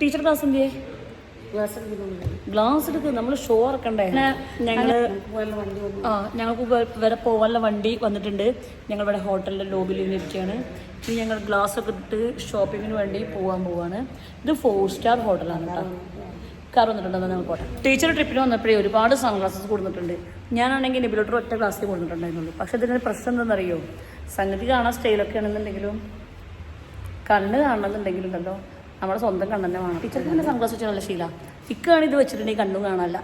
Teacher class എന്തിയേ? Glass എടുക്കുക നമ്മൾ ഷോ ഇറക്കണ്ടേ ഞങ്ങൾ പോലെ വണ്ടി വന്നു. ആ ഞങ്ങൾക്ക് വരെ പോകാനുള്ള വണ്ടി വന്നിട്ടുണ്ട്. ഞങ്ങൾ ഇവിടെ ഹോട്ടലിന്റെ ലോബിയിൽ ഇരിക്കുകയാണ് ഇനി ഞങ്ങൾ ഗ്ലാസ് ഒക്കെ ഇട്ട് ഷോപ്പിങ്ങിന് വേണ്ടി പോകാൻ പോവാണ്. ഇത് ഫോർ സ്റ്റാർ ഹോട്ടലാണ് കേട്ടോ കാർ വന്നിട്ടുണ്ടെന്ന് ഞങ്ങൾ പോട്ടെ. ടീച്ചർ ട്രിപ്പിന് വന്നപ്പോഴേ ഒരുപാട് സൺ സൺഗ്ലാസസ് കൊടുത്തിട്ടുണ്ട്. ഞാനാണെങ്കിൽ നിബിലോട്ടർ ഒറ്റ ഗ്ലാസ് കൊടുത്തിട്ടുണ്ടായിരുന്നുള്ളൂ. പക്ഷെ ഇതിന്റെ പ്രശ്നം എന്താണെന്നറിയോ? സംഗതി കാണാൻ സ്റ്റൈലൊക്കെ ആണെന്നുണ്ടെങ്കിലും കണ്ണ് കാണണമെന്നുണ്ടെങ്കിലും ഉണ്ടല്ലോ നമ്മുടെ സ്വന്തം കണ്ണന്നെ വേണം. ടീച്ചർക്ക് തന്നെ സൺഗ്ലാസ് വെച്ചിട്ടുള്ള ശീല. ഇക്കാണ് ഇത് വെച്ചിട്ടുണ്ടെങ്കിൽ കണ്ണും കാണാനല്ല.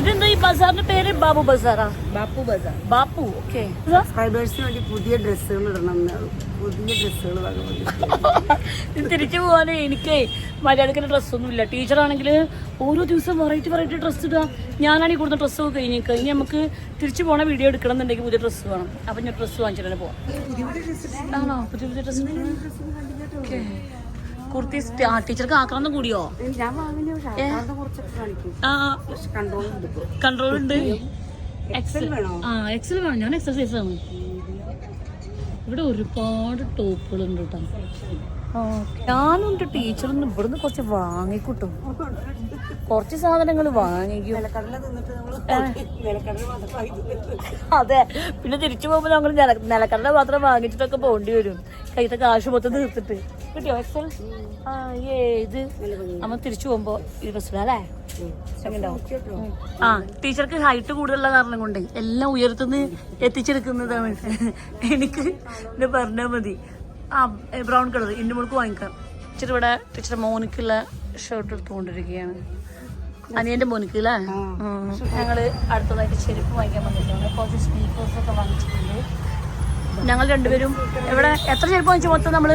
ഇതെന്താ ഈ ബസാറിന്റെ പേര്? ബാബു ബസാറാ? ബാപ്പു ബസാർ. ബാപ്പു ഓക്കെ. സബ്സ്ക്രൈബേഴ്സിന് വേണ്ടി പുതിയ ഡ്രസ്സുകൾ ഇടണം പുതിയ ഡ്രസ്സുകൾ തിരിച്ചു പോകാനേ എനിക്ക്. മര്യാദക്കിന്റെ ഡ്രസ്സൊന്നും ഇല്ല ടീച്ചറാണെങ്കിൽ ഓരോ ദിവസം വെറൈറ്റി വെറൈറ്റി ഡ്രസ്സ് ഇടുക. ഞാനാണെങ്കിൽ കൊടുത്ത ഡ്രസ്സ് ഒക്കെ കഴിഞ്ഞേക്ക് ഇനി നമുക്ക് തിരിച്ചു പോണ വീഡിയോ എടുക്കണം എന്നുണ്ടെങ്കിൽ പുതിയ ഡ്രസ്സ് വേണം. അപ്പം ഞാൻ ഡ്രസ്സ് വാങ്ങിച്ചിട്ട് പോവാം. ആണോ? പുതിയ പുതിയ ഡ്രസ്സ് കുർത്തി ആ ടീച്ചർക്ക് ആക്രാന്തം കൂടിയോ? കൺട്രോൾ ഉണ്ട് എക്സൽ വേണോ? ആ എക്സൽ വേണം. ഞാൻ എക്സൽ സൈസ് ആണ്. ഇവിടെ ഒരുപാട് ടോപ്പുകൾ ഉണ്ട് കേട്ടോ. ആ, ഞാനും എന്റെ ടീച്ചറിന് ഇവിടുന്ന് കുറച്ച് വാങ്ങിക്കൂട്ടും. കുറച്ച് സാധനങ്ങൾ വാങ്ങിക്കും. അതെ പിന്നെ തിരിച്ചു പോകുമ്പോൾ ഞങ്ങൾ നില നിലക്കടല മാത്രം വാങ്ങിച്ചിട്ടൊക്കെ പോകേണ്ടി വരും. കയ്യത്തെ കാശ് മൊത്തം തീർത്തിട്ട്. കിട്ടിയോ എക്സൽ ആ ഏ ഇത് നമ്മൾ തിരിച്ചു പോകുമ്പോൾ ഇത് ഉം. ആ ടീച്ചർക്ക് ഹൈറ്റ് കൂടുതലുള്ള കാരണം കൊണ്ട് എല്ലാം ഉയരത്തുനിന്ന് എത്തിച്ചെടുക്കുന്നതാണ്. എനിക്ക് പറഞ്ഞാൽ മതി. ആ ബ്രൗൺ കളർ ഇന്നു മുഴുക്ക് വാങ്ങിക്കാം. ടീച്ചർ ഇവിടെ ടീച്ചർ മോനിക്കുള്ള ഷർട്ട് എടുത്തുകൊണ്ടിരിക്കുകയാണ്. അനിയന്റെ മോനിക്ക് അല്ലേ ഞങ്ങൾ ഞങ്ങൾ അടുത്തതായിട്ട് ചെരുപ്പ് വാങ്ങിക്കാൻ വന്നിട്ടുണ്ട്. കുറച്ച് സ്പീക്കേഴ്സ് ഒക്കെ വാങ്ങിച്ചിട്ടുണ്ട്. ഞങ്ങൾ രണ്ടുപേരും ഇവിടെ എത്ര ചെരുപ്പ് വാങ്ങിച്ചു? മൊത്തം നമ്മൾ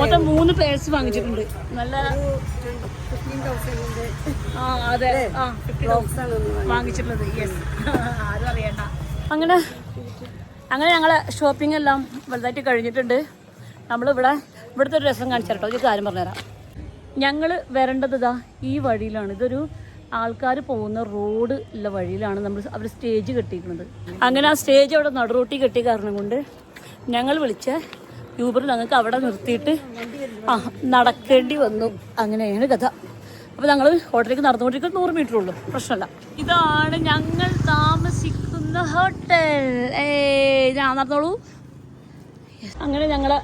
മൊത്തം മൂന്ന് പേഴ്സ് വാങ്ങിച്ചിട്ടുണ്ട്. നല്ല ആ അതെ. വാങ്ങിച്ചിട്ടുള്ളത്. യെസ് ആരും അറിയണ്ട. അങ്ങനെ അങ്ങനെ ഞങ്ങളെ ഷോപ്പിംഗ് എല്ലാം വലുതായിട്ട് കഴിഞ്ഞിട്ടുണ്ട്. നമ്മളിവിടെ ഇവിടുത്തെ ഒരു രസം കാണിച്ചു കേട്ടോ ഒരു കാര്യം പറഞ്ഞുതരാം. ഞങ്ങൾ വരേണ്ടത് ഇതാ ഈ വഴിയിലാണ്. ഇതൊരു ആൾക്കാർ പോകുന്ന റോഡ് ഉള്ള വഴിയിലാണ് നമ്മൾ അവർ സ്റ്റേജ് കെട്ടിയിരിക്കുന്നത്. അങ്ങനെ ആ സ്റ്റേജ് അവിടെ നടുറോട്ടി കെട്ടിയ കാരണം കൊണ്ട് ഞങ്ങൾ വിളിച്ച യൂബർ ഞങ്ങൾക്ക് അവിടെ നിർത്തിയിട്ട് ആ നടക്കേണ്ടി വന്നു. അങ്ങനെയാണ് കഥ. അപ്പോൾ ഞങ്ങൾ ഹോട്ടലിലേക്ക് നടന്നുകൊണ്ടിരിക്കുന്നത് നൂറ് മീറ്റർ ഉള്ളൂ. പ്രശ്നമല്ല. ഇതാണ് ഞങ്ങൾ താമസിക്കുന്ന ഹോട്ടൽ ഏ ഞാൻ നടന്നോളൂ. അങ്ങനെ ഞങ്ങളെ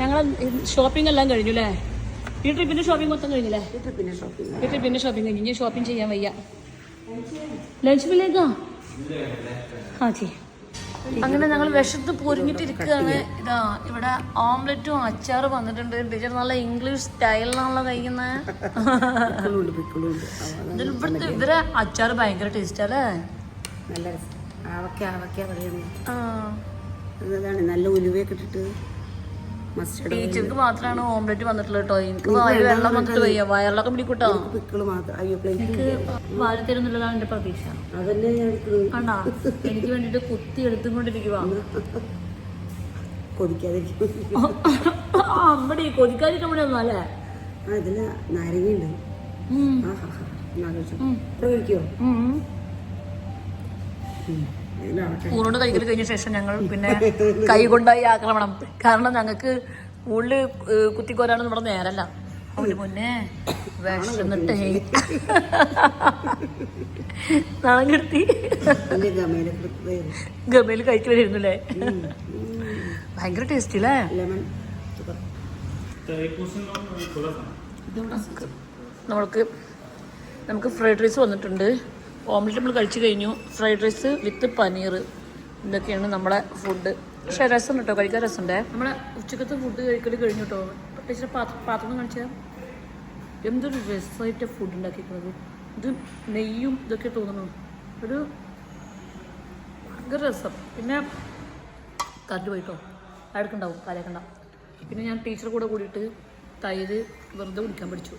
ഞങ്ങളെ ഷോപ്പിംഗ് എല്ലാം കഴിഞ്ഞു അല്ലേ ഈ ട്രിപ്പിന്റെ ഷോപ്പിംഗ് മൊത്തം കഴിഞ്ഞില്ലേ? പിന്നെ ഷോപ്പിംഗ് ഈ ട്രിപ്പിന്റെ ഷോപ്പിംഗ് കഴിഞ്ഞു ഇനി ഷോപ്പിംഗ് ചെയ്യാൻ വയ്യ. ലഞ്ച് ബില്ലേക്കാ ആ ചേ അങ്ങനെ ഞങ്ങൾ വിശത്ത് പൊരിഞ്ഞിട്ടിരിക്കുകയാണ്. ഇതാ ഇവിടെ ഓംലെറ്റും അച്ചാറും വന്നിട്ടുണ്ട്. ടീച്ചർ നല്ല ഇംഗ്ലീഷ് സ്റ്റൈലിലാണല്ലോ കഴിക്കുന്നത് ഇവിടുത്തെ ഇവരെ അച്ചാർ ഭയങ്കര ടേസ്റ്റ് അല്ലേ? നല്ല രസം. ആവക്ക ആവക്ക പറയുന്നത്. നല്ല ഉലുവയൊക്കെ ഇട്ടിട്ട് ടീച്ചർക്ക് മാത്രമാണ് ഓംലെറ്റ് വന്നിട്ടുള്ളത് കേട്ടോ. എനിക്ക് വായിൽ വെള്ളം വന്നിട്ട് വയ്യ. വയറിലൊക്കെ പിടിക്കൂട്ടോ. എനിക്ക് വാരി തരുന്നുള്ളതാണ് എന്റെ പ്രതീക്ഷ. കണ്ടാ? എനിക്ക് വേണ്ടിട്ട് കുത്തി എടുത്തുകൊണ്ടിരിക്കുക കൊതിക്കാതിരിക്കും. അമ്മടി കൊതിക്കാതിരിക്കാൻ വേണ്ടി ഒന്നും അല്ലേ? ആ ഇതിൽ നാരങ്ങയുണ്ട്. ഉം. ഊണോട് കഴിക്കൽ കഴിഞ്ഞ ശേഷം ഞങ്ങൾ പിന്നെ കൈകൊണ്ടായി ആക്രമണം. കാരണം ഞങ്ങൾക്ക് ഉള്ളിൽ കുത്തിക്കോരാണ് നമ്മുടെ നേരല്ല. അവന് മുന്നേ വിഷന്നിട്ടേ നാളെ കിടത്തി. ഗമയിൽ കഴിച്ചു വരുന്നില്ലേ ഭയങ്കര ടേസ്റ്റി അല്ലേ നമ്മൾക്ക് നമുക്ക് ഫ്രൈഡ് റൈസ് വന്നിട്ടുണ്ട്. ഓംലെറ്റ് നമ്മൾ കഴിച്ചു കഴിഞ്ഞു. Fried rice with paneer. ഇതൊക്കെയാണ് നമ്മുടെ ഫുഡ് പക്ഷേ രസം കേട്ടോ കഴിക്കാൻ രസമുണ്ടേ? നമ്മളെ ഉച്ചക്കത്തെ ഫുഡ് കഴിക്കൽ കഴിഞ്ഞു കേട്ടോ ടീച്ചറെ പാത്രം പാത്രം കാണിച്ചാൽ എന്തൊരു രസമായിട്ട് ഫുഡ് ഉണ്ടാക്കിയിരിക്കുന്നത്. ഇത് നെയ്യും ഇതൊക്കെ തോന്നുന്നു. ഒരു ഭയങ്കര രസം. പിന്നെ കറണ്ട് പോയിട്ടോ അടക്കുണ്ടാവും കാലൊക്കെ പിന്നെ ഞാൻ ടീച്ചർ കൂടെ കൂടിയിട്ട് തൈര് വെറുതെ കുടിക്കാൻ പഠിച്ചു.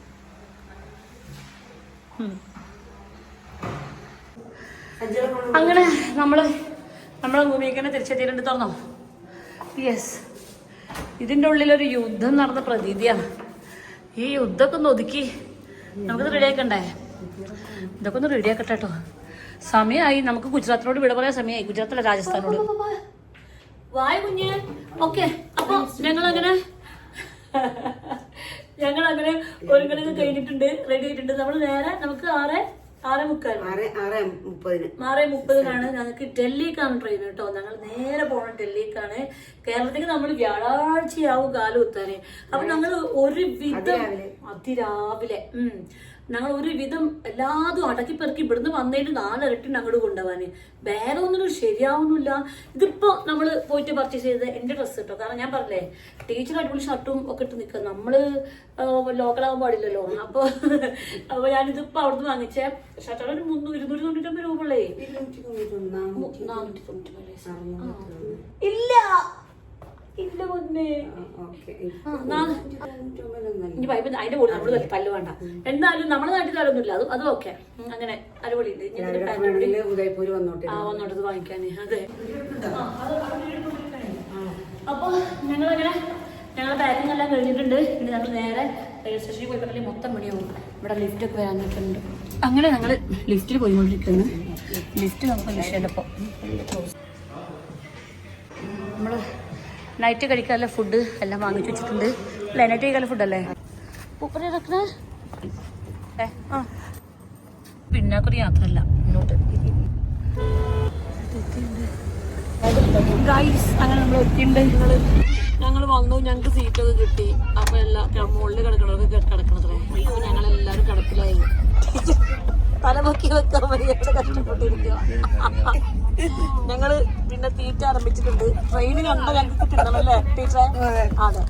അങ്ങനെ നമ്മൾ നമ്മളെ തന്നെ തിരിച്ചെത്തിയിട്ടുണ്ട് തുറന്നോ യെസ് ഇതിന്റെ ഉള്ളിലൊരു യുദ്ധം നടന്ന പ്രതീതിയാണ്. ഈ യുദ്ധമൊക്കെ ഒന്ന് ഒതുക്കി നമുക്കിത് റെഡിയാക്കണ്ടേ ഇതൊക്കെ ഒന്ന് റെഡിയാക്കട്ടെ കേട്ടോ സമയമായി. നമുക്ക് ഗുജറാത്തിനോട് വിട പറയാൻ സമയമായി. ഗുജറാത്തിലെ രാജസ്ഥാനോട്. വായ കുഞ്ഞ്. ഓക്കെ. അപ്പൊ ഞങ്ങൾ അങ്ങനെ ഞങ്ങൾ അങ്ങനെ ഒരുങ്ങലൊക്കെ കഴിഞ്ഞിട്ടുണ്ട്. റെഡി ആയിട്ടുണ്ട്. നമ്മൾ നേരെ നമുക്ക് ആറ് ആറ് മുക്കാൽ ആറ് ആറ് മുപ്പതിന്. ആറ് മുപ്പതിനാണ് ഞങ്ങൾക്ക് ഡൽഹിക്കാണ് ട്രെയിൻ കേട്ടോ. ഞങ്ങൾ നേരെ പോകണം ഡൽഹിക്കാണ്. കേരളത്തിലേക്ക് നമ്മൾ വ്യാഴാഴ്ചയാവും കാലം എത്താന് അപ്പൊ ഞങ്ങൾ ഒരു വിധം അതിരാവിലെ. ഉം. ഞങ്ങൾ ഒരുവിധം എല്ലാതും അടക്കി പെറുക്കി ഇവിടുന്ന് വന്നിട്ട് നാലിരട്ടിന് അങ്ങോട്ട് കൊണ്ടുപോകാന് ഒന്നും ശരിയാവുന്നില്ല. ഇതിപ്പോ നമ്മൾ പോയിട്ട് പർച്ചേസ് ചെയ്തത് എന്റെ ഡ്രസ്സ് കേട്ടോ കാരണം ഞാൻ പറഞ്ഞേ ടീച്ചർ അടിപൊളി ഷർട്ടും ഒക്കെ ഇട്ട് നിൽക്കുക. നമ്മൾ ലോക്കലാവാൻ പാടില്ലല്ലോ. അപ്പൊ അപ്പൊ ഞാനിതിപ്പോ അവിടുന്ന് വാങ്ങിച്ച. ഷർട്ടാണ് ഒരു മുന്നൂറ് ഇരുന്നൂറ്റി തൊണ്ണൂറ്റൊമ്പത് രൂപ ഉള്ളേ. ഇല്ല! ഇല്ല പൊന്നെ. അതിന്റെ കൂടെ നമ്മൾ പല്ല് വേണ്ട. എന്തായാലും നമ്മുടെ നാട്ടിൽ തരൊന്നുമില്ല അത് അതും ഓക്കെ. അങ്ങനെ അടിപൊളിയുണ്ട്. ഉദയപൂര് വന്നോട്ടെ. ആ വന്നോട്ടത് വാങ്ങിക്കാന്. അതെ. അപ്പൊ ഞങ്ങളങ്ങനെ ഞങ്ങളുടെ പാക്കിംഗ് എല്ലാം കഴിഞ്ഞിട്ടുണ്ട്. ഇനി ഞങ്ങൾ നേരെ റെയിൽവേ സ്റ്റേഷനിൽ പോയി പറഞ്ഞാൽ മൊത്തം മണിയാവും ഇവിടെ ലിഫ്റ്റ് ഒക്കെ വരാൻ നിൽക്കുന്നുണ്ട്. അങ്ങനെ ഞങ്ങൾ ലിഫ്റ്റിൽ പോയിക്കൊണ്ടിരിക്കുന്നു. ലിഫ്റ്റ് നമുക്ക് വിഷയമല്ലപ്പോൾ നമ്മൾ നൈറ്റ് കഴിക്കാനുള്ള ഫുഡ് എല്ലാം വാങ്ങിച്ചു വെച്ചിട്ടുണ്ട്. അല്ലേ? നൈറ്റ് കഴിക്കാനുള്ള ഫുഡല്ലേ ഉപ്പര ഇറക്കണേ ഏ ആ. പിന്നാക്കൊരു യാത്രയല്ല മുന്നോട്ട് ഗൈസ് അങ്ങനെ നമ്മൾ എത്തിയിട്ടുണ്ട്. ഞങ്ങൾ ഞങ്ങൾ വന്നു ഞങ്ങൾക്ക് സീറ്റൊക്കെ കിട്ടി. അപ്പൊ എല്ലാ മുകളിൽ കിടക്കണവർക്ക് കിടക്കണത്രേ. അയ്യോ ഞങ്ങളെല്ലാരും കിടപ്പിലായി. തലമുക്കി വെക്കാൻ വരെ കഷ്ടപ്പെട്ടിരിക്കുക ഞങ്ങൾ പിന്നെ തീറ്റ ആരംഭിച്ചിട്ടുണ്ട്. ട്രെയിനിൽ ഉണ്ട് ഞങ്ങൾക്ക് കിട്ടണമല്ലേ ടീച്ചറെ? അതെ.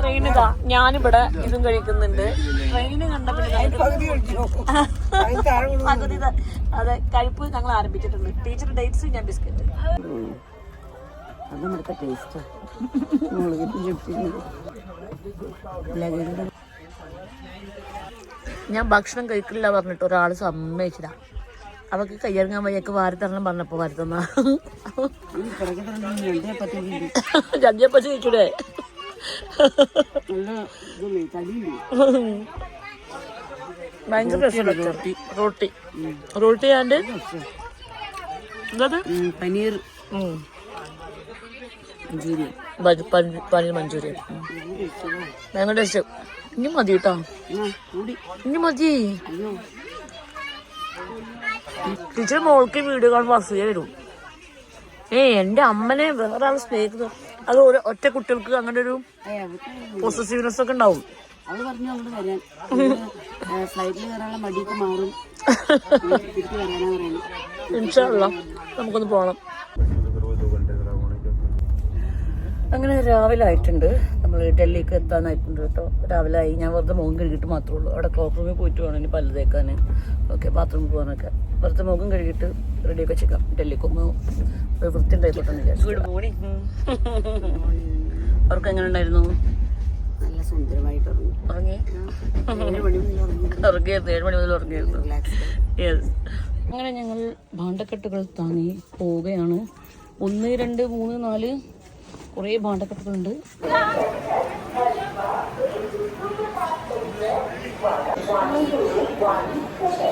ട്രെയിൻ ഇതാ. ഞാനിവിടെ ഇതും കഴിക്കുന്നുണ്ട്. ട്രെയിൻ കണ്ടപ്പോൾ പകുതി. അതെ കഴിപ്പ് ഞങ്ങൾ ആരംഭിച്ചിട്ടുണ്ട്. ടീച്ചർ ഡേറ്റ്സ് ഞാൻ ബിസ്ക്കറ്റ്. അത് നമ്മുടെ ടേസ്റ്റ് ഞാൻ ഭക്ഷണം കഴിക്കില്ല പറഞ്ഞിട്ട് ഒരാൾ സമ്മതിച്ചില്ല. അവക്ക് കയ്യിറങ്ങാൻ വയ്യൊക്കെ വാരി തരണം പറഞ്ഞപ്പോ വാരി തന്ന. ജന്തിയപ്പച്ച കഴിച്ചൂടെ? നല്ല ഇതല്ലേ തടിയില്ലേ ഭയങ്കര രസമുണ്ട് റോട്ടി. ഉം, പനീർ. മഞ്ചൂരിയൻ. പനീർ മഞ്ചൂരിയൻ. ഭയങ്കര ടേസ്റ്റ് ഇനി മതി കേട്ടോ ഇനി മതി. ടീച്ചർ മോൾക്ക് വീഡിയോ കാണുമ്പോൾ അസൂയ വരും. ഏ എന്റെ അമ്മനെ വേറെ ആൾ സ്നേഹിക്കുന്നു. അത് ഒരു ഒറ്റ കുട്ടികൾക്ക് അങ്ങനെ ഒരു പോസിറ്റീവ്നെസ് പോസസീവ്നെസ് ഒക്കെ ഉണ്ടാവും. അവൾ പറഞ്ഞു അങ്ങോട്ട് വരാൻ. ഫ്ലൈറ്റിൽ കയറാനുള്ള മടിയൊക്കെ മാറും. തിരിച്ചു വരാനാ പറയുന്നത്. ഇൻഷാല്ല നമുക്കൊന്ന് പോകണം അങ്ങനെ രാവിലെ ആയിട്ടുണ്ട്. നമ്മൾ ഡൽഹിക്ക് എത്താനായിട്ടുണ്ട് കേട്ടോ. രാവിലെ ആയി. ഞാൻ വെറുതെ മുഖം കഴുകിയിട്ട് മാത്രമേ ഉള്ളൂ. അവിടെ ക്ലോക്ക് റൂമിൽ പോയിട്ട് വേണം ഇനി പല്ല് തേക്കാൻ. ഓക്കെ ബാത്റൂമിൽ പോകാനൊക്കെ. വെറുതെ മുഖം കഴുകിയിട്ട് റെഡിയൊക്കെ ചെയ്യാം ഡൽഹിക്ക് ഒന്ന് ഒരു വൃത്തി ഉണ്ടായിക്കോട്ടെ ഗുഡ് മോർണിംഗ് അവർക്ക് എങ്ങനെ ഉണ്ടായിരുന്നു? നല്ല സുന്ദരമായിട്ട് ഉറങ്ങി. ഉറങ്ങി? ഉറങ്ങിയായിരുന്നു. ഏഴ് മണി മുതൽ ഉറങ്ങിയായിരുന്നു. യെസ് അങ്ങനെ ഞങ്ങൾ ഭാണ്ഡക്കെട്ടുകൾ താങ്ങി പോവുകയാണ്. ഒന്ന് രണ്ട് മൂന്ന് നാല് കുറേ ഭാണ്ഡക്കെട്ടുകളുണ്ട്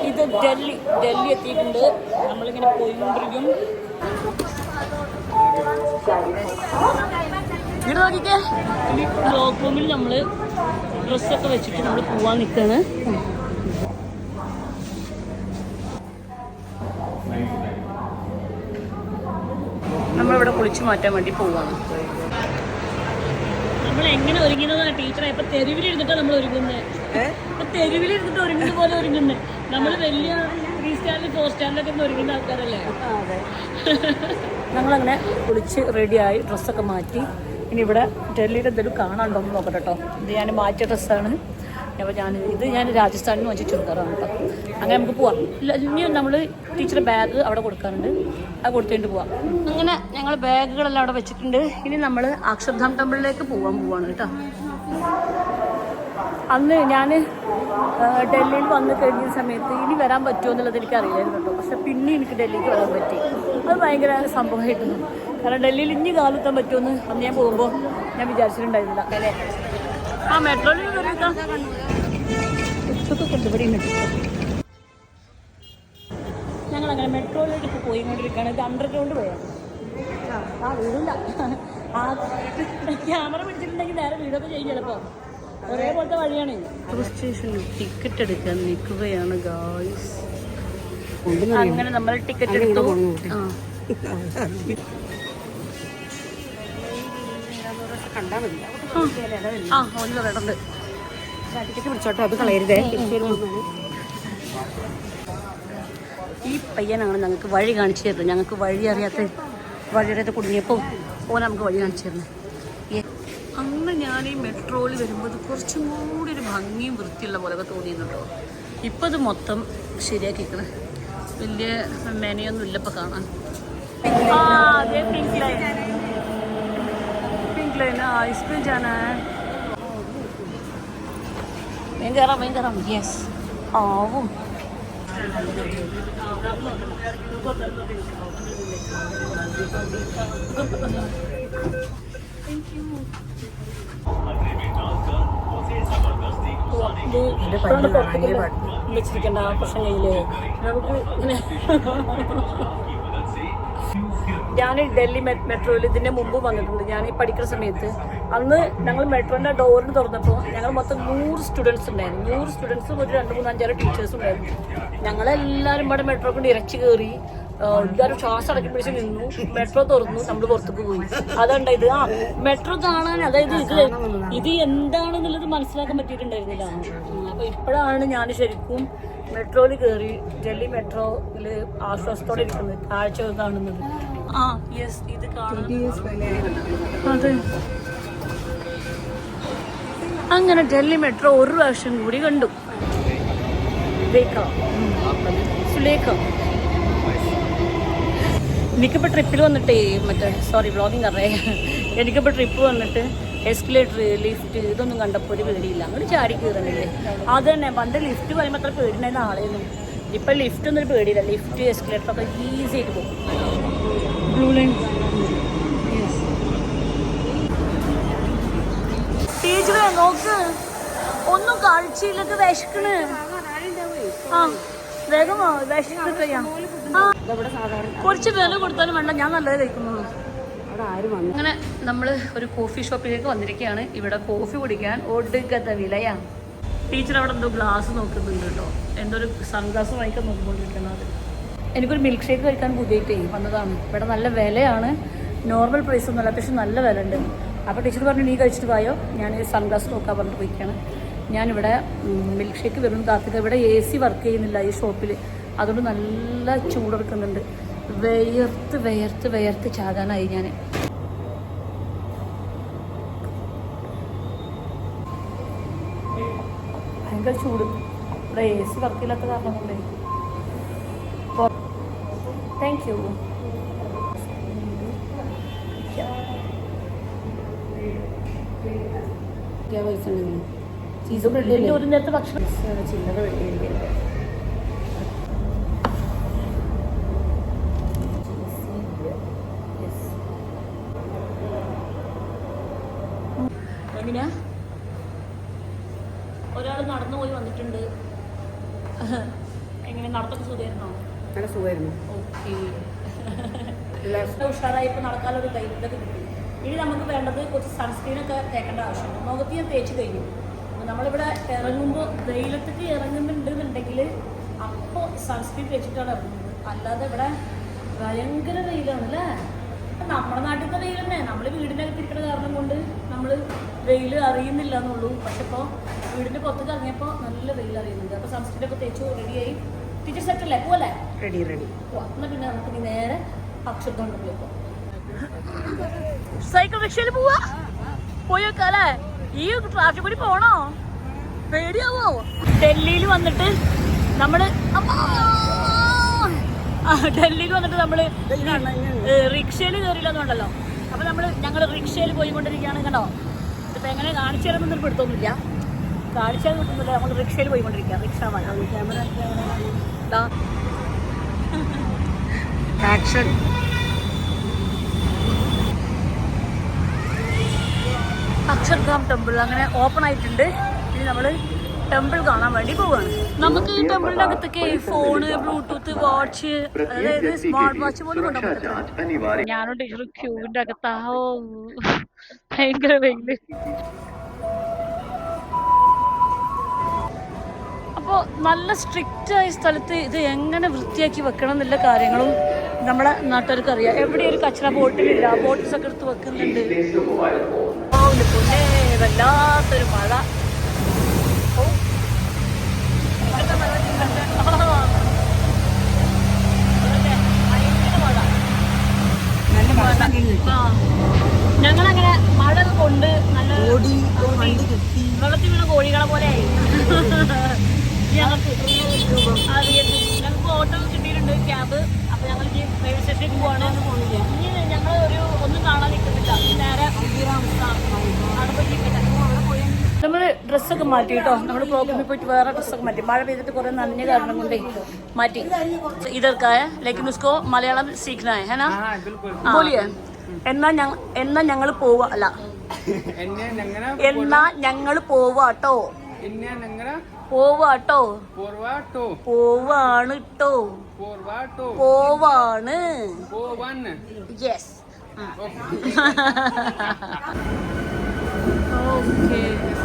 ഇത് ഡൽഹി ഡൽഹി എത്തിയിട്ടുണ്ട്. നമ്മളിങ്ങനെ പോയിക്കൊണ്ടിരിക്കും. ഇവിടെ നോക്കിക്കേ. ഈ ബ്ലോക്ക് റൂമിൽ നമ്മൾ ഡ്രസ്സൊക്കെ വെച്ചിട്ട് നമ്മൾ പോവാൻ നിൽക്കുകയാണ് നമ്മളിവിടെ കുളിച്ചു മാറ്റാൻ വേണ്ടി പോവാണ്. നമ്മൾ എങ്ങനെ ഒരുങ്ങുന്നതാണ് ടീച്ചറെ? ഇപ്പൊ തെരുവിലിരുന്നിട്ടാ നമ്മൾ ഒരുങ്ങുന്നത് ഇപ്പൊ തെരുവിലിരുന്നിട്ട് ഒരുങ്ങുന്ന പോലെ ഒരുങ്ങുന്നത് നമ്മൾ വലിയ ത്രീ സ്റ്റാറിലും ഫോർ സ്റ്റാറിലൊക്കെ ഒന്ന് ഒരുങ്ങുന്ന ആൾക്കാരല്ലേ? ഞങ്ങളങ്ങനെ കുളിച്ച് റെഡിയായി ഡ്രസ്സൊക്കെ മാറ്റി. ഇനി ഇവിടെ ഡൽഹിയിൽ എന്തെങ്കിലും കാണാനുണ്ടോ എന്ന് നോക്കട്ടെ കേട്ടോ. ഇത് ഞാൻ മാറ്റിയ ഡ്രസ്സാണ്. അപ്പോൾ ഞാൻ ഇത് ഞാൻ രാജസ്ഥാനിൽ നിന്ന് വെച്ച് ചുരിദാറാണ് കേട്ടോ. അങ്ങനെ നമുക്ക് പോവാം. ഇല്ല, ഇനി നമ്മൾ ടീച്ചറുടെ ബാഗ് അവിടെ കൊടുക്കാറുണ്ട്. അത് കൊടുത്തിട്ട് പോവാം. അങ്ങനെ ഞങ്ങൾ ബാഗുകളെല്ലാം അവിടെ വെച്ചിട്ടുണ്ട്. ഇനി നമ്മൾ അക്ഷർധാം ടെമ്പിളിലേക്ക് പോകാൻ പോവാണ് കേട്ടോ. അന്ന് ഞാൻ ഡൽഹിയിൽ വന്ന് കഴിഞ്ഞ സമയത്ത് ഇനി വരാൻ പറ്റുമോ എന്നുള്ളത് എനിക്ക് അറിയില്ലായിരുന്നു കേട്ടോ. പക്ഷെ പിന്നെ എനിക്ക് ഡൽഹിക്ക് വരാൻ പറ്റി. അത് ഭയങ്കര സംഭവമായിരുന്നു. കാരണം ഡൽഹിയിൽ ഇനി കാലെത്താൻ പറ്റുമെന്ന് അന്ന് ഞാൻ പോകുമ്പോൾ ഞാൻ വിചാരിച്ചിട്ടുണ്ടായിരുന്നില്ല. അല്ലേ ആ മെട്രോയിൽ ഇപ്പോൾ പോയിക്കൊണ്ടിരിക്കുകയാണ്. ഇത് അണ്ടർഗ്രൗണ്ട് പോയാണ് ആ വീടില്ല. ആ ക്യാമറ പിടിച്ചിട്ടുണ്ടെങ്കിൽ നേരെ വീടൊക്കെ ചെയ്യും ചിലപ്പോൾ ഒരേപോലത്തെ വഴിയാണ്. സ്റ്റേഷനിൽ ടിക്കറ്റ് എടുക്കാൻ നിൽക്കുകയാണ് ഗായ്സ് അങ്ങനെ നമ്മൾ ടിക്കറ്റ് എടുത്തു. ആ കണ്ടാ മതി. ആ. ഒന്ന് വേണ്ടത് ടിക്കറ്റ് പിടിച്ചോട്ടോ അത് കളയരുതേ. ഈ പയ്യനാണ് ഞങ്ങൾക്ക് വഴി കാണിച്ചു തരുന്നത്. ഞങ്ങൾക്ക് വഴി അറിയാത്ത വഴി അറിയാത്ത കുടുങ്ങിയപ്പോൾ ഓന നമുക്ക് വഴി കാണിച്ചു തരുന്നത് അന്ന് ഞാൻ ഈ മെട്രോയിൽ വരുമ്പോൾ കുറച്ചും കൂടി ഒരു ഭംഗിയും വൃത്തിയുള്ള പോലെയൊക്കെ തോന്നിയിരുന്നു ഇപ്പൊ അത് മൊത്തം ശരിയാക്കിക്കണേ വലിയ മെനയൊന്നും ഇല്ലപ്പോ കാണാൻ. ആ അതെ പിങ്ക് ലൈൻ പിങ്ക് ലൈൻ ആ ഇസ്മേ ജാനാ വേഗം കയറാം വേഗം കയറാം യെസ് ആവും വെച്ചിരിക്കേണ്ട ആ പ്രശ്നം കയ്യിൽ നമുക്ക് ഇങ്ങനെ ഞാൻ ഡൽഹി മെട്രോയിൽ ഇതിന്റെ മുമ്പ് വന്നിട്ടുണ്ട്. ഞാൻ ഈ പഠിക്കുന്ന സമയത്ത് അന്ന് ഞങ്ങൾ മെട്രോന്റെ ഡോറിന് തുറന്നപ്പോൾ ഞങ്ങൾ മൊത്തം നൂറ് സ്റ്റുഡൻസ് ഉണ്ടായിരുന്നു. നൂറ് സ്റ്റുഡൻസും ഒരു രണ്ട് മൂന്ന് അഞ്ചാറ് ടീച്ചേഴ്സും ഉണ്ടായിരുന്നു. ഞങ്ങളെല്ലാവരും ഇവിടെ മെട്രോ കൊണ്ട് ഇറച്ചി കയറി എല്ലാവരും ശ്വാസം അടക്കി പിടിച്ച് നിന്നു. മെട്രോ തുറന്നു നമ്മൾ പുറത്തേക്ക് പോയി. അതുകൊണ്ട് ഇത്. ആ മെട്രോ കാണാൻ അതായത് ഇത് ഇത് എന്താണെന്നുള്ളത് മനസ്സിലാക്കാൻ പറ്റിയിട്ടുണ്ടായിരുന്നില്ല. അപ്പൊ ഇപ്പോഴാണ് ഞാൻ ശരിക്കും മെട്രോയിൽ കയറി ഡൽഹി മെട്രോയിൽ ആശ്വാസത്തോടെ ഇരിക്കുന്നത്. കാഴ്ച കാണുന്നത്. ആ യെസ് ഇത് അതെ. അങ്ങനെ ഡൽഹി മെട്രോ ഒരു പ്രാവശ്യം കൂടി കണ്ടു. ലേഖ സുലേഖ. എനിക്കിപ്പോൾ ട്രിപ്പിൽ വന്നിട്ടേ മറ്റേ സോറി വ്ളോഗിങ് അറിയാം എനിക്കിപ്പോൾ ട്രിപ്പ് വന്നിട്ട് എസ്കലേറ്റർ ലിഫ്റ്റ് ഇതൊന്നും കണ്ടപ്പോൾ ഒരു പേടിയില്ല. അങ്ങോട്ട് ചാടി കയറണില്ലേ? അത് തന്നെ പണ്ട് ലിഫ്റ്റ് പറയുമ്പോൾ അത്ര പേടിണ്ടായിരുന്ന ആളെയൊന്നും. ഇപ്പം ലിഫ്റ്റ് ഒന്നും ഒരു പേടിയില്ല. ലിഫ്റ്റ് എസ്കലേറ്റർ ഒക്കെ ഈസി ആയിട്ട് പോകും. ബ്ലൂ ലൈൻ ടീച്ചറെ നോക്ക്. ഒന്നും കാഴ്ചയില്ലൊക്കെ വിശക്കണ്. ആ വേഗം സാധാരണ കുറച്ച് വില കൊടുത്താലും വേണ്ട. ഞാൻ നല്ലത് കഴിക്കുന്നുള്ളൂ. ആരും വന്നു അങ്ങനെ നമ്മൾ ഒരു കോഫി ഷോപ്പിലേക്ക് വന്നിരിക്കുകയാണ്. ഇവിടെ കോഫി കുടിക്കാൻ ഒടുക്കത്തെ വിലയാ. ടീച്ചർ അവിടെ എന്തോ ഗ്ലാസ് നോക്കുന്നുണ്ട് കേട്ടോ. എന്തോ ഒരു സൺഗ്ലാസ് വാങ്ങിക്കാൻ നോക്കിക്കൊണ്ടിരിക്കുന്നത് എനിക്കൊരു മിൽക്ക് ഷേക്ക് കഴിക്കാൻ പുതിയിട്ടേ വന്നതാണ്. ഇവിടെ നല്ല വിലയാണ്. നോർമൽ പ്രൈസ് ഒന്നുമല്ല പക്ഷെ നല്ല വില ഉണ്ട് അപ്പോൾ ടീച്ചർ പറഞ്ഞു നീ കഴിച്ചിട്ട് പോയോ ഞാൻ ഈ സൺഗ്ലാസ് നോക്കാൻ പറഞ്ഞിട്ട് പോയിക്കാണ്. ഞാനിവിടെ മിൽക്ക് ഷേക്ക് വരുന്ന കാത്തിക്ക. ഇവിടെ എ സി വർക്ക് ചെയ്യുന്നില്ല ഈ ഷോപ്പിൽ അതുകൊണ്ട് നല്ല ചൂടെടുക്കുന്നുണ്ട്. വിയർത്ത് വിയർത്ത് വിയർത്ത് ചാകാനായി ഞാൻ ഭയങ്കര ചൂട്. ഇവിടെ എ സി വർക്കില്ലാത്ത കാരണം കൊണ്ടേ. താങ്ക് യു ഒരു നേരത്തെ ഭക്ഷണം ചില്ലറ ഒരാൾ നടന്നു പോയി വന്നിട്ടുണ്ട്. എങ്ങനെ നടത്തൊക്കെ സുഖമായിരുന്നോ നല്ല സുഖമായിരുന്നു ഓക്കെ. ഉഷാറായി ഇപ്പൊ നടക്കാനൊരു ഇതൊക്കെ കിട്ടി. ഇനി നമുക്ക് വേണ്ടത് കുറച്ച് സൺസ്ക്രീനൊക്കെ തേക്കേണ്ട ആവശ്യമുണ്ട്. മുഖത്ത് ഞാൻ തേച്ച് കഴിഞ്ഞു. നമ്മളിവിടെ ഇറങ്ങുമ്പോൾ വെയിലത്തേക്ക് ഇറങ്ങുന്നുണ്ടെന്നുണ്ടെങ്കിൽ അപ്പോൾ സൺസ്ക്രീൻ തേച്ചിട്ടാണ് ഇറങ്ങുന്നത്. അല്ലാതെ ഇവിടെ ഭയങ്കര വെയിലാണ് അല്ലേ നമ്മുടെ നാട്ടിലത്തെ വെയിൽ തന്നെ. നമ്മൾ വീടിനകത്ത് ഇരിക്കുന്ന കാരണം കൊണ്ട് നമ്മൾ വെയിൽ അറിയുന്നില്ല എന്നുള്ളൂ പക്ഷെ ഇപ്പോൾ വീടിന്റെ പുറത്തേക്ക് ഇറങ്ങിയപ്പോൾ നല്ല വെയിൽ അറിയുന്നുണ്ട്. അപ്പോൾ സൺസ്ക്രീനൊക്കെ തേച്ചു ആയി ടീച്ചർ സെറ്റ് അല്ലേ? പോലെ റെഡി റെഡി എന്നാൽ എന്നാ പിന്നെ നമുക്ക് ഇനി നേരെ അക്ഷരത്തോണ്ടിലേക്ക് പോവാം. സൈക്കിൾ റിക്ഷയിൽ പോവാ? പോയേക്കാലേ ഈ ട്രാഫിക് കൂടി പോണോ? പേടിയാവോ ഡൽഹിയിൽ വന്നിട്ട് നമ്മൾ ഡൽഹിയിൽ വന്നിട്ട് നമ്മൾ റിക്ഷയിൽ കയറിയില്ലെന്നുണ്ടല്ലോ അപ്പൊ നമ്മൾ ഞങ്ങൾ റിക്ഷയിൽ പോയിക്കൊണ്ടിരിക്കുകയാണ് കണ്ടോ? ഇപ്പൊ എങ്ങനെ കാണിച്ചു തരുന്നൊന്നും പിടുത്തൊന്നുമില്ല കാണിച്ചാൽ കിട്ടുന്നില്ല നമ്മൾ റിക്ഷയിൽ പോയിക്കൊണ്ടിരിക്കുക. Rickshaw action Akshardham temple. അങ്ങനെ ഓപ്പൺ ആയിട്ടുണ്ട്. ഇനി നമ്മൾ ടെമ്പിൾ കാണാൻ വേണ്ടി പോവാണ്. നമുക്ക് ഈ ടെമ്പിളിന്റെ അകത്തൊക്കെ ഫോണ് ബ്ലൂടൂത്ത് വാച്ച് അതായത് സ്മാർട്ട് വാച്ച് പോലും കൊണ്ടുപോകാൻ ഞാനും ടീച്ചറും ക്യൂവിന്റെ അകത്താവോ ഭയങ്കര വെയിൽ. അപ്പോൾ നല്ല സ്ട്രിക്റ്റ് ആയ സ്ഥലത്ത് ഇത് എങ്ങനെ വൃത്തിയാക്കി വെക്കണം എന്നുള്ള കാര്യങ്ങളും നമ്മുടെ നാട്ടുകാർക്ക് അറിയാം എവിടെ ഒരു കച്ചറ ബോട്ടിലില്ല ബോട്ടിൽസ് ഒക്കെ എടുത്ത് വെക്കുന്നുണ്ട്. വല്ലാത്തൊരു മഴ ഓ. ഇവിടുത്തെ വെള്ളത്തിൽ കണ്ട് ആ. ഇവിടുത്തെ ഭയങ്കര മഴ. നല്ല ഭക്ഷണം കിട്ടി ആ. ഞങ്ങളങ്ങനെ മഴ കൊണ്ട് നല്ല വെള്ളത്തിൽ വീണ കോഴികളെ പോലെ ഞങ്ങൾക്ക് ഞങ്ങൾക്ക് ഓട്ടോ കിട്ടിയിട്ടുണ്ട് ക്യാബ്. അപ്പൊ ഞങ്ങൾ ഈ റെയിൽവേ സ്റ്റേഷനിലേക്ക് പോവാണ്. ഇനി ഞങ്ങൾ ഒരു ഒന്നും കാണാൻ നിൽക്കുന്നില്ല. നേരെ നമ്മൾ ഡ്രസ്സൊക്കെ മാറ്റി കേട്ടോ. നമ്മൾ പ്രോഗ്രാമിൽ പോയിട്ട് വേറെ ഡ്രസ്സൊക്കെ മാറ്റി. മഴ പെയ്തിട്ട് കുറെ നനഞ്ഞ കാരണം കൊണ്ടേ മാറ്റി. ഇതർക്കായ. ലൈക്ക് മിസ്കോ മലയാളം സീഖനായ. ഹേ നാ ബോലിയേ എന്നാ ഞങ്ങൾ എന്നാ ഞങ്ങൾ പോവാ. അല്ല. എന്നെ ഞങ്ങൾ പോവാട്ടോ പോവാട്ടോ പോവാണ് ട്ടോ. പോവാണ്. യെസ് ഓക്കെ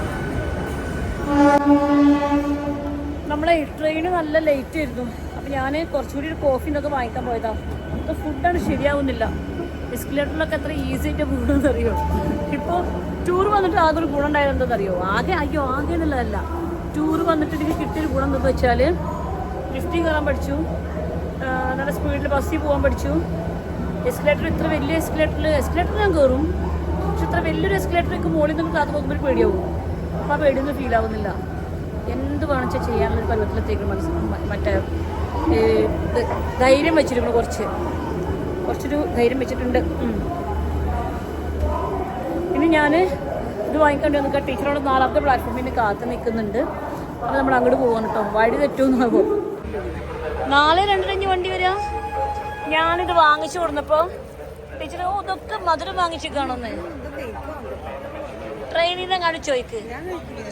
നമ്മളെ ട്രെയിൻ നല്ല ലേറ്റ് ആയിരുന്നു. അപ്പം ഞാൻ കുറച്ചുകൂടി ഒരു കോഫി എന്നൊക്കെ വാങ്ങിക്കാൻ പോയതാ. അപ്പോൾ ഫുഡാണ് ശരിയാവുന്നില്ല. എസ്കലേറ്ററിലൊക്കെ എത്ര ഈസി ആയിട്ട് പോകണമെന്ന് അറിയോ ഇപ്പോൾ ടൂർ വന്നിട്ട് ആകെ ഒരു ഗുണം ഉണ്ടായതെന്താണെന്ന് അറിയോ ആകെ അയ്യോ ആകെ എന്നുള്ളതല്ല. ടൂർ വന്നിട്ട് എനിക്ക് കിട്ടിയൊരു ഗുണം എന്താണെന്ന് വെച്ചാൽ ലിഫ്റ്റിൽ കയറാൻ പഠിച്ചു. നല്ല സ്പീഡിൽ ബസ്സിൽ പോകാൻ പഠിച്ചു. എസ്കലേറ്റർ ഇത്ര വലിയ എസ്കലേറ്ററിൽ എസ്കലേറ്റർ ഞാൻ കയറും പക്ഷെ ഇത്ര വലിയൊരു എസ്കലേറ്ററിലേക്ക് മുകളിൽ നിന്ന് കാത്തു ഒരു പേടിയാവും. ആ പേടിയൊന്നും ഫീൽ ആവുന്നില്ല. എന്ത് വേണമെന്ന് വെച്ചാൽ ചെയ്യാമെന്നൊരു പരുവത്തിലെത്തേക്ക് മനസ്സ് മറ്റേ ധൈര്യം വെച്ചിരിക്കണം കുറച്ച്. കുറച്ചൊരു ധൈര്യം വെച്ചിട്ടുണ്ട്. ഇനി ഞാൻ ഇത് വാങ്ങിക്കേണ്ടി വന്നിട്ട് ടീച്ചറോട് നാലാമത്തെ പ്ലാറ്റ്ഫോമിൽ കാത്ത് നിൽക്കുന്നുണ്ട് അപ്പോൾ നമ്മൾ അങ്ങോട്ട് പോകാൻ കേട്ടോ വഴി തെറ്റുമെന്നാകും നാല് രണ്ടരഞ്ഞ് വണ്ടി വരിക ഞാനിത് വാങ്ങിച്ചു കൊടുന്നപ്പോൾ ടീച്ചർ ഓ ഇതൊക്കെ മധുരം വാങ്ങിച്ചു കാണുന്നേ ട്രെയിനിൽ കാണിച്ചു ചോയ്ക്ക്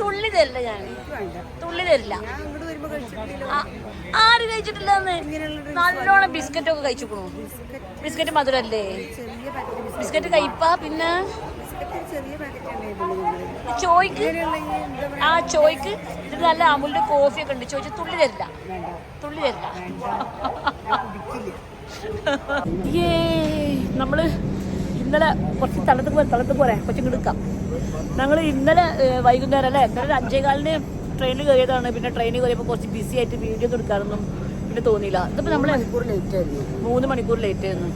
തുള്ളി തരില്ല ഞാൻ തുള്ളി തരില്ല. ആര് കഴിച്ചിട്ടില്ലെന്ന്? നല്ലോണം ബിസ്ക്കറ്റ് ഒക്കെ കഴിച്ചു പോകും ബിസ്ക്കറ്റ് മധുരല്ലേ? ബിസ്ക്കറ്റ് കഴിപ്പാ പിന്നെ? ചോയ്ക്ക് ആ ചോയ്ക്ക് ഇത് നല്ല അമുലിന്റെ കോഫി ഒക്കെ ഉണ്ട്. ചോദിച്ചു തുള്ളി തരില്ല. തുള്ളി തരില്ല. ഏ നമ്മൾ ഇന്നലെ കുറച്ച് സ്ഥലത്ത് പോരെ സ്ഥലത്ത് പോരെ കുറച്ച് എടുക്കാം ഞങ്ങൾ ഇന്നലെ വൈകുന്നേരം അല്ലേ? ഇന്നലെ ഒരു അഞ്ചേകാലിന് ട്രെയിനിൽ കയറിയതാണ്. പിന്നെ ട്രെയിനിൽ കയറിയപ്പോൾ കുറച്ച് ബിസി ആയിട്ട് വീഡിയോ ഒന്നും എടുക്കാനൊന്നും പിന്നെ തോന്നിയില്ല. ഇതിപ്പോൾ നമ്മൾ മണിക്കൂർ ലേറ്റ് ആയിരുന്നു. മൂന്ന് മണിക്കൂർ ലേറ്റ് ആയിരുന്നു.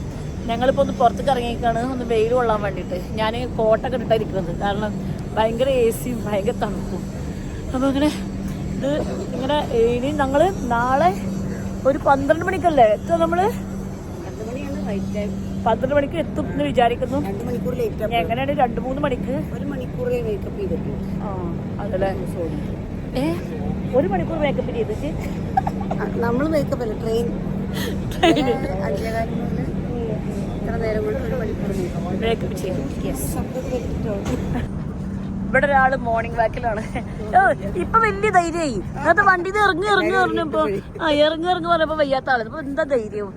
ഞങ്ങളിപ്പോൾ ഒന്ന് പുറത്തേക്ക് ഇറങ്ങിയേക്കാണ്. ഒന്ന് വെയിൽ കൊള്ളാൻ വേണ്ടിയിട്ട്. ഞാൻ കോട്ടൊക്കെ ഇട്ടായിരിക്കുന്നത് കാരണം ഭയങ്കര എ സിയും ഭയങ്കര തണുപ്പും. അപ്പോൾ അങ്ങനെ ഇത് ഇങ്ങനെ ഇനി ഞങ്ങൾ നാളെ ഒരു പന്ത്രണ്ട് മണിക്കല്ലേ? എത്ര നമ്മൾ പത്ത് മണിയാണ് റൈറ്റ് ടൈം പന്ത്രണ്ട് മണിക്ക് എത്തും എന്ന് വിചാരിക്കുന്നു എങ്ങനെയാണ് രണ്ട് മൂന്ന് മണിക്ക് ഒരു മണിക്കൂർ മേക്കപ്പ് ചെയ്തിട്ടുള്ളൂ ആ അതല്ലേ സോറി ഏ ഒരു മണിക്കൂർ മേക്കപ്പ് ചെയ്തിട്ട് നമ്മൾ മേക്കപ്പ് അല്ല ട്രെയിൻ മേക്കപ്പ് ഇവിടെ ഒരാൾ മോർണിംഗ് വാക്കിലാണ് ഇപ്പൊ വലിയ ധൈര്യമായി അത് വണ്ടിയിൽ ഇറങ്ങി ഇറങ്ങി പറഞ്ഞപ്പോ ഇറങ്ങി ഇറങ്ങി പറഞ്ഞപ്പോ വയ്യാത്ത ആൾ ഇപ്പൊ എന്താ ധൈര്യം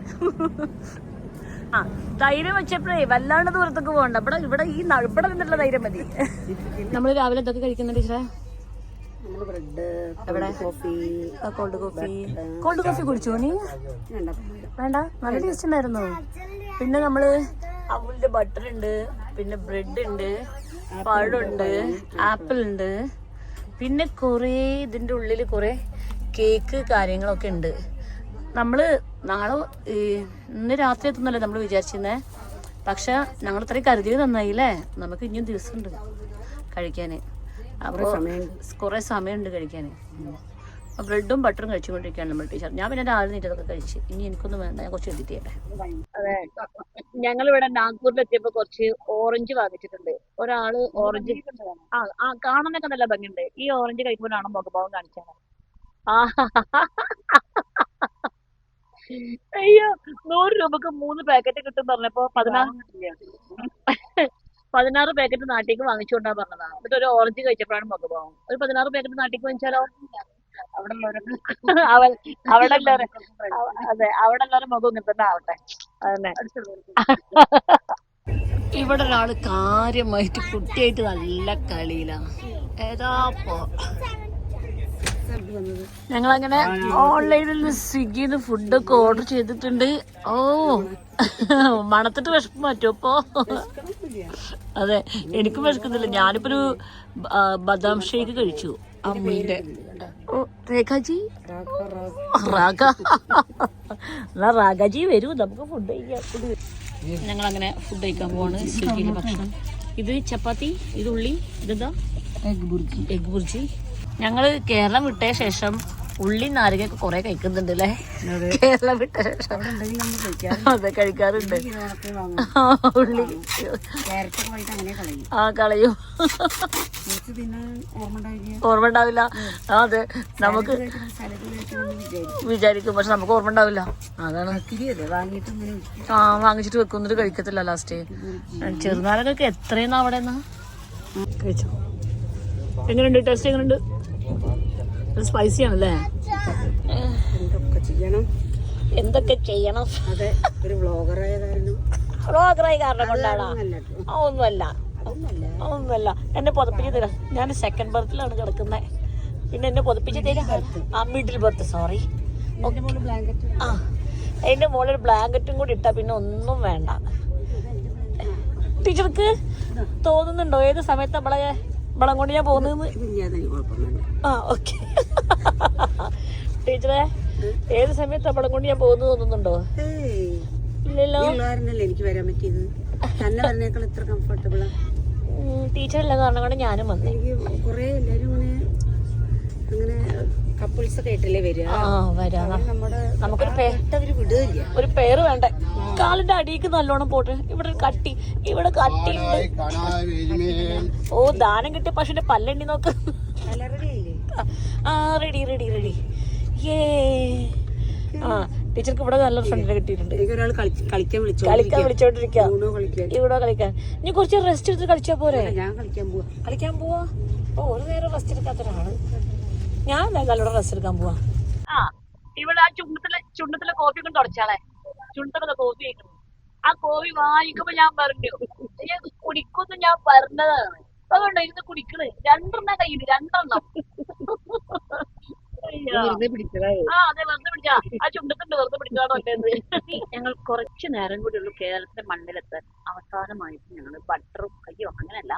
ആ ധൈര്യം വെച്ചപ്പോഴേ വല്ലാണ്ട് ദൂരത്തൊക്കെ പോകണ്ട. ഇവിടെ ഇവിടെ ഈ ഇവിടെ നിന്നുള്ള ധൈര്യം മതി. നമ്മൾ രാവിലെ എന്തൊക്കെ കഴിക്കുന്നുണ്ട് ടീച്ചറെ? നമ്മൾ ബ്രെഡ് എവിടെ? Coffee cold coffee cold coffee കുടിച്ചോ നീ? വേണ്ട വേണ്ട. നല്ല ടേസ്റ്റ് ഉണ്ടായിരുന്നു? പിന്നെ നമ്മൾ അമുലിന്റെ ബട്ടർ ഉണ്ട് പിന്നെ ബ്രെഡ് ഉണ്ട് പഴമുണ്ട് ആപ്പിൾ ഉണ്ട്. പിന്നെ കുറേ ഇതിന്റെ ഉള്ളിൽ കുറേ കേക്ക് കാര്യങ്ങളൊക്കെ ഉണ്ട്. നമ്മൾ നാളെ ഈ, ഇന്ന് രാത്രി എത്തുന്നല്ലേ നമ്മൾ വിചാരിച്ചിരുന്നേ? പക്ഷെ ഞങ്ങൾ ഇത്രയും കരുതിയത് നന്നായില്ലേ? നമുക്ക് ഇനിയും ദിവസമുണ്ട് കഴിക്കാന്. അപ്പോൾ കുറേ സമയമുണ്ട് കഴിക്കാൻ ബ്രെഡും ബട്ടറും കഴിച്ചുകൊണ്ടിരിക്കുകയാണ് നമ്മൾ ടീച്ചർ. ഞാൻ പിന്നെ രാവിലെ നീറ്റതൊക്കെ കഴിച്ച്. ഇനി എനിക്കൊന്നും വേണ്ട ഞാൻ കുറച്ച് എഴുതിട്ടേ അതെ. ഞങ്ങൾ ഇവിടെ നാഗ്പൂരിൽ എത്തിയപ്പോ കുറച്ച് ഓറഞ്ച് വാങ്ങിച്ചിട്ടുണ്ട്. ഒരാൾ ഓറഞ്ച് ആ ആ കാണാനൊക്കെ നല്ല ഭംഗിയുണ്ട്. ഈ ഓറഞ്ച് കഴിക്കുമ്പോഴാണ് മുഖഭാവം കാണിച്ചത് ആ അയ്യോ നൂറ് രൂപക്ക് മൂന്ന് പാക്കറ്റ് കിട്ടും പറഞ്ഞപ്പോ പതിനാറ് പതിനാറ് പാക്കറ്റ് നാട്ടിലേക്ക് വാങ്ങിച്ചുകൊണ്ടാ പറഞ്ഞതാ. എന്നിട്ട് ഒരു ഓറഞ്ച് കഴിച്ചപ്പോഴാണ് മുഖഭാവം. ഒരു പതിനാറ് പാക്കറ്റ് നാട്ടിലേക്ക് വാങ്ങിച്ചാലോ? അവിടെ എല്ലാവരും അതെ അവിടെ എല്ലാവരും മുഖം ഇങ്ങനെ തന്നെ ആവട്ടെ. അതന്നെ. ഇവിടെ ഒരാൾ കാര്യമായിട്ട് കുട്ടിയായിട്ട് നല്ല കളിയിലാണ് ഏതാ പോ ഞങ്ങളങ്ങനെ ഓൺലൈനിൽ സ്വിഗ്ഗിന്ന് ഫുഡൊക്കെ ഓർഡർ ചെയ്തിട്ടുണ്ട്. ഓ മണത്തിട്ട് വിഷപ്പ് മാറ്റും അപ്പോ അതെ എനിക്കും വിഷക്കുന്നില്ല ഞാനിപ്പോ ഒരു ബദാം ഷേക്ക് കഴിച്ചു അമ്മീന്റെ. രേഖാജി? റാഗ. എന്നാ റാഗാജി വരൂ നമുക്ക് ഫുഡ് കഴിക്കാം. ഞങ്ങൾ അങ്ങനെ ഫുഡ് കഴിക്കാൻ പോവാണ് സ്വിഗ്ഗിയിലെ ഭക്ഷണം. ഇത് ചപ്പാത്തി ഇത് ഉള്ളി ഇതെന്താ? എഗ് ബുർജി. എഗ് ബുർജി. ഞങ്ങൾ കേരളം വിട്ട ശേഷം ഉള്ളി നാരങ്ങയൊക്കെ കുറെ കഴിക്കുന്നുണ്ട് അല്ലേ കേരളം വിട്ട ശേഷം. അതെ കഴിക്കാറുണ്ട്. ആ, ഉള്ളി ആ കളയും. ഓർമ്മ ഉണ്ടാവില്ല? അതെ. നമുക്ക് വിചാരിക്കും. പക്ഷെ നമുക്ക് ഓർമ്മ ഉണ്ടാവില്ല. അതാണ്. ആ വാങ്ങിച്ചിട്ട് വെക്കുന്നിട്ട് കഴിക്കത്തില്ല ലാസ്റ്റ് ചെറുനാരങ്ങൊക്കെ എത്രയെന്നാ അവിടെ കഴിച്ചോ? എങ്ങനെയുണ്ട്? ടേസ്റ്റ് എങ്ങനെയുണ്ട്? സ്പൈസി ആണല്ലേ എന്തൊക്കെ ചെയ്യണം? എന്തൊക്കെ ചെയ്യണം? അതെ ഒരു വ്ളോഗറായ കാരണം. റോഗറായി കാരണം കൊണ്ടാണോ? ഒന്നുമല്ല ഒന്നുമല്ല. എന്നെ പുതപ്പിച്ച് തരാം. ഞാൻ സെക്കൻഡ് ബർത്തിലാണ് കിടക്കുന്നത് പിന്നെ എന്നെ പുതപ്പിച്ച് തരാം. ആ മിഡിൽ ബർത്ത് സോറി എന്റെ ആ അതിന്റെ മുകളിൽ ഒരു ബ്ലാങ്കറ്റും കൂടി ഇട്ടാ പിന്നെ ഒന്നും വേണ്ട. ടീച്ചർക്ക് തോന്നുന്നുണ്ടോ? ഏത് സമയത്ത് നമ്മളെ വളം കൊണ്ട് ഞാൻ കുഴപ്പമൊന്നുമില്ല. ആ ഓക്കെ ടീച്ചറെ ഏത് സമയത്ത് വളം കൊണ്ട് ഞാൻ പോകുന്നു തോന്നുന്നുണ്ടോ? ഇല്ലല്ലോ. എനിക്ക് വരാൻ പറ്റിയത്? തന്നെ ഇത്ര കംഫർട്ടബിളാ ടീച്ചർ കാരണം കൊണ്ട് ഞാനും വന്നു. എനിക്ക് കുറെ എല്ലാരും ഇങ്ങനെ അങ്ങനെ കപ്പിൾസ് വരിക? നമുക്കൊരു ഒരു പേര് വേണ്ടേ? കാലിന്റെ അടിയിക്ക് നല്ലോണം പോട്ടെ. ഇവിടെ ഒരു കട്ടി ഇവിടെ കട്ടി ഓ ദാനം കിട്ടിയ പശുവിന്റെ പല്ലെണ്ണി നോക്ക്. ആ റെഡി റെഡി റെഡി ഏ ആ ടീച്ചർക്ക് ഇവിടെ നല്ലൊരു ഫ്രണ്ടിനെ കിട്ടിയിട്ടുണ്ട്. കളിക്കാൻ വിളിച്ചു കളിക്കാൻ വിളിച്ചോണ്ടിരിക്ക. ഊണോ കളിക്കാൻ. ഇവിടെ കളിക്കാൻ. ഇനി കുറച്ച് റെസ്റ്റ് എടുത്ത് കളിച്ചാ പോരെ? ഞാൻ കളിക്കാൻ പോവാ. കളിക്കാൻ പോവാ? ഓ ഒരു നേരം റെസ്റ്റ് എടുക്കാത്ത ഒരാൾ ഞാൻ നല്ലോണം റെസ്റ്റ് എടുക്കാൻ പോവാ. ആ ഇവിടെ ആ ചുണ്ടത്തിലെ ചുണ്ടത്തിലെ കോഫി കൊണ്ട് തുടച്ചാളെ ചുണ്ടത്തിലെ കോഫി കഴിക്കണം ആ കോവി വാങ്ങിക്കുമ്പോ ഞാൻ പറഞ്ഞു ഞാൻ കുടിക്കുന്നു ഞാൻ പറഞ്ഞതാണ് അതുകൊണ്ട് ഇരുന്ന് കുടിക്കണ്. രണ്ടെണ്ണം കയ്യിൽ രണ്ടെണ്ണം. ആ അതെ വെറുതെ പിടിച്ചാ ആ ചുണ്ടത്തിന്റെ വെറുതെ പിടിച്ചാണോ അല്ലേന്ന്. ഞങ്ങൾ കുറച്ച് നേരം കൂടി ഉള്ളൂ കേരളത്തിന്റെ മണ്ണിലെത്താൻ അവസാനമായിട്ട് ഞങ്ങൾ ബട്ടറും അയ്യോ അങ്ങനെയല്ല.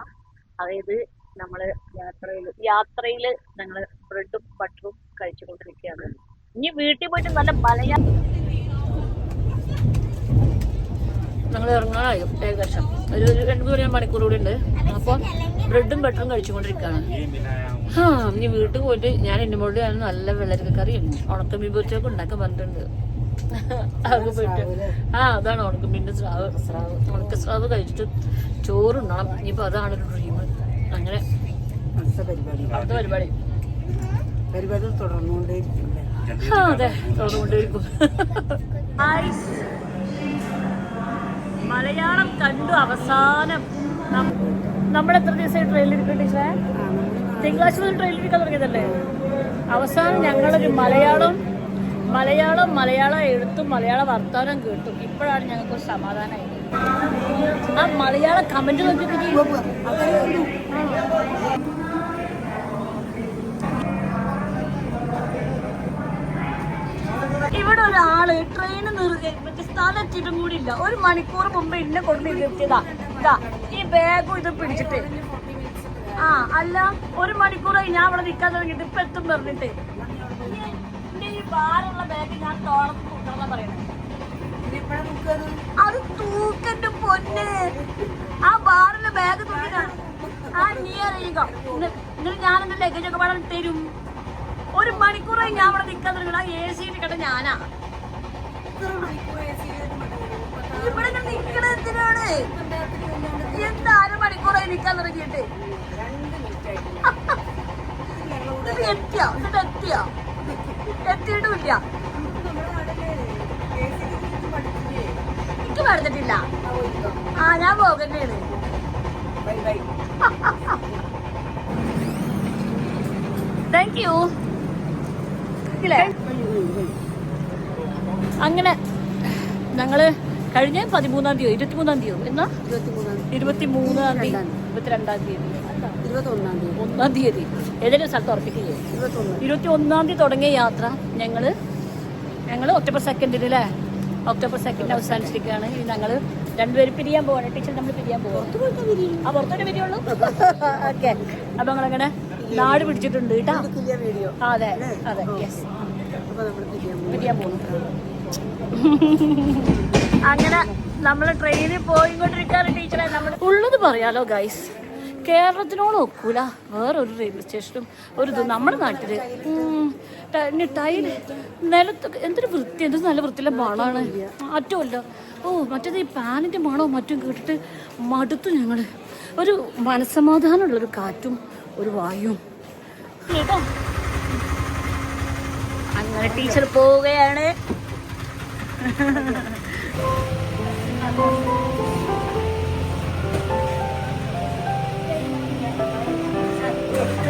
അതായത് നമ്മൾ യാത്രയിൽ യാത്രയിൽ ഞങ്ങൾ ബ്രെഡും ബട്ടറും കഴിച്ചുകൊണ്ടിരിക്കുകയാണ്. ഇനി വീട്ടിൽ പോയിട്ട് നല്ല മലയാ ഞങ്ങൾ ഇറങ്ങാനായി ഏകദേശം. ഒരു രണ്ട് മൂന്ന് മണിക്കൂർ കൂടി ഉണ്ട്. അപ്പോൾ ബ്രെഡും ബട്ടറും കഴിച്ചുകൊണ്ടിരിക്കുകയാണ്. ആ ഇനി വീട്ടിൽ പോയിട്ട് ഞാൻ എന്റെ മോളോട് ഞാൻ നല്ല വെള്ളരിക്ക കറിയും ഉണക്കമീൻ പൊരിച്ചൊക്കെ ഉണ്ടാക്കാൻ പറഞ്ഞിട്ടുണ്ട്. പോയിട്ട്. ആ അതാണ് ഉണക്കമീന്റെ സ്രാവ്. ഉണക്ക സ്രാവ് കഴിച്ചിട്ട് ചോറുണ്ണണം ഇനിയിപ്പോൾ അതാണ് ഒരു ഡ്രീം അങ്ങനെ അടുത്ത പരിപാടി. പരിപാടി. തുടർന്നുകൊണ്ടേയിരിക്കും അതെ. മലയാളം കണ്ടു അവസാനം. നമ്മൾ എത്ര ദിവസമായി ട്രെയിനിലിരിക്കും ടീച്ചറെ തിങ്കളാഴ്ച മുതൽ ട്രെയിനിലിരിക്കാൻ തുടങ്ങിയതല്ലേ? അവസാനം ഞങ്ങളൊരു മലയാളം മലയാളം മലയാളം എഴുത്തും മലയാള വർത്താനം കേട്ടും. ഇപ്പോഴാണ് ഞങ്ങൾക്ക് ഒരു സമാധാനമായത് ആ മലയാള കമന്റ് ഇവിടെ ഒരാൾ ട്രെയിൻ മറ്റേ സ്ഥലം എത്തിയിട്ടും കൂടി ഇല്ല. ഒരു മണിക്കൂർ മുമ്പ് എന്നെ കൊണ്ട് നിർത്തിയതാ. ഇതാ ഈ ബാഗും ഇത് പിടിച്ചിട്ട്. ആ അല്ല ഒരു മണിക്കൂറായി ഞാൻ ഇവിടെ നിൽക്കാൻ തുടങ്ങിയിട്ട് ഇപ്പൊ എത്തും പറഞ്ഞിട്ട്. ഈ ഭാരമുള്ള ബാഗ് ഞാൻ തോളത്ത് കൂട്ടണം പറയണേ? അത് തൂക്കന്റെ പൊന്ന്. ആ ബാറിന്റെ ബാഗ് തൂക്കിനാണ് ആ നീ അറിയുക എന്നിട്ട് ഞാൻ എന്റെ ലഗേജ് ഒക്കെ പാടാൻ തരും. ഒരു മണിക്കൂറായി ഞാൻ അവിടെ നിൽക്കാൻ തുടങ്ങി. ആ എ സി കേട്ട ഞാനാ. ഇവിടെ ഇങ്ങനെ നിക്കണ എന്തിനാണ്? എന്താ അര മണിക്കൂറായി നിൽക്കാൻ തുടങ്ങിയിട്ട്? എത്തിയോ? എന്നിട്ട് എത്തിയോ? എത്തിയിട്ടുമില്ല. പഠിച്ചിട്ടില്ല ആ ഞാൻ പോകണ്ടേണ് താങ്ക് യു അങ്ങനെ ഞങ്ങൾ കഴിഞ്ഞ പതിമൂന്നാം തീയതി ഇരുപത്തിമൂന്നാം തീയതി എന്നാ? ഇരുപത്തിമൂന്നാം ഇരുപത്തി മൂന്നാം തീയതി. ഇരുപത്തിരണ്ടാം തീയതി. ഒന്നാം തീയതി. ഏതെങ്കിലും സ്ഥലത്ത് ഉറപ്പിക്കുകയോ ഇരുപത്തി ഒന്നാം തീയതി തുടങ്ങിയ യാത്ര ഞങ്ങൾ ഞങ്ങൾ ഒക്ടോബർ സെക്കൻഡിൽ അല്ലേ ഒക്ടോബർ സെക്കൻഡ് അവസാനിച്ചിരിക്കുകയാണ്. ഇനി ഞങ്ങൾ രണ്ടുപേരും പിരിയാൻ പോവാണ്. ടീച്ചർ നമ്മൾ പിരിയാൻ പോവാം. ആ പുറത്തോട്ട് പിരിയുള്ളൂ ഓക്കെ. അപ്പൊ ഞങ്ങളങ്ങനെ നാട് പിടിച്ചിട്ടുണ്ട് കേട്ടോ. അതെ അതെ യെസ് പിരിയാൻ പോകുന്നു അങ്ങനെ നമ്മൾ ട്രെയിനിൽ പോയിക്കൊണ്ടിരിക്കാറ് ടീച്ചറെ. നമ്മൾ ഉള്ളത് പറയാലോ ഗൈസ് കേരളത്തിനോട് ഒക്കൂല. വേറൊരു റെയിൽവേ സ്റ്റേഷനും ഒരു ഇത് നമ്മുടെ നാട്ടിൽ ടൈൽ നിലത്ത് എന്തൊരു വൃത്തി എന്തൊരു നല്ല വൃത്തിയുള്ള മണമാണ് മറ്റുമല്ല. ഓ മറ്റേത് ഈ പാനിന്റെ മണവും മറ്റും കേട്ടിട്ട് മടുത്തു ഞങ്ങൾ ഒരു മനസ്സമാധാനമുള്ളൊരു കാറ്റും ഒരു വായും കേട്ടോ? അങ്ങനെ ടീച്ചർ പോവുകയാണ്.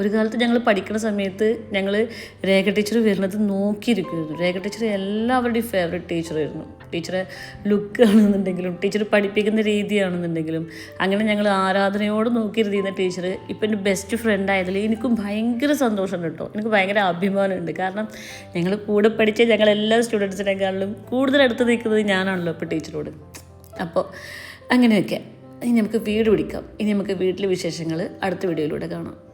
ഒരു കാലത്ത് ഞങ്ങൾ പഠിക്കുന്ന സമയത്ത് ഞങ്ങൾ രേഖ ടീച്ചർ വരുന്നത് നോക്കിയിരിക്കുമായിരുന്നു രേഖ ടീച്ചർ എല്ലാവരുടെയും ഫേവറേറ്റ് ടീച്ചറായിരുന്നു ടീച്ചറെ ലുക്ക് ആണെന്നുണ്ടെങ്കിലും ടീച്ചർ പഠിപ്പിക്കുന്ന രീതിയാണെന്നുണ്ടെങ്കിലും അങ്ങനെ ഞങ്ങൾ ആരാധനയോട് നോക്കിയിരുന്ന ടീച്ചർ ഇപ്പം എന്റെ ബെസ്റ്റ് ഫ്രണ്ട് ആയതിൽ എനിക്കും ഭയങ്കര സന്തോഷം കേട്ടോ. എനിക്ക് ഭയങ്കര അഭിമാനമുണ്ട്. കാരണം ഞങ്ങൾ കൂടെ പഠിച്ച ഞങ്ങൾ എല്ലാ സ്റ്റുഡൻസിനേക്കാളിലും കൂടുതൽ അടുത്ത് നിൽക്കുന്നത് ഞാനാണല്ലോ ഇപ്പോൾ ടീച്ചറോട് അപ്പോൾ അങ്ങനെയൊക്കെ. ഇനി നമുക്ക് വീട് പിടിക്കാം. ഇനി നമുക്ക് വീട്ടിലെ വിശേഷങ്ങൾ അടുത്ത വീഡിയോയിലൂടെ കാണാം.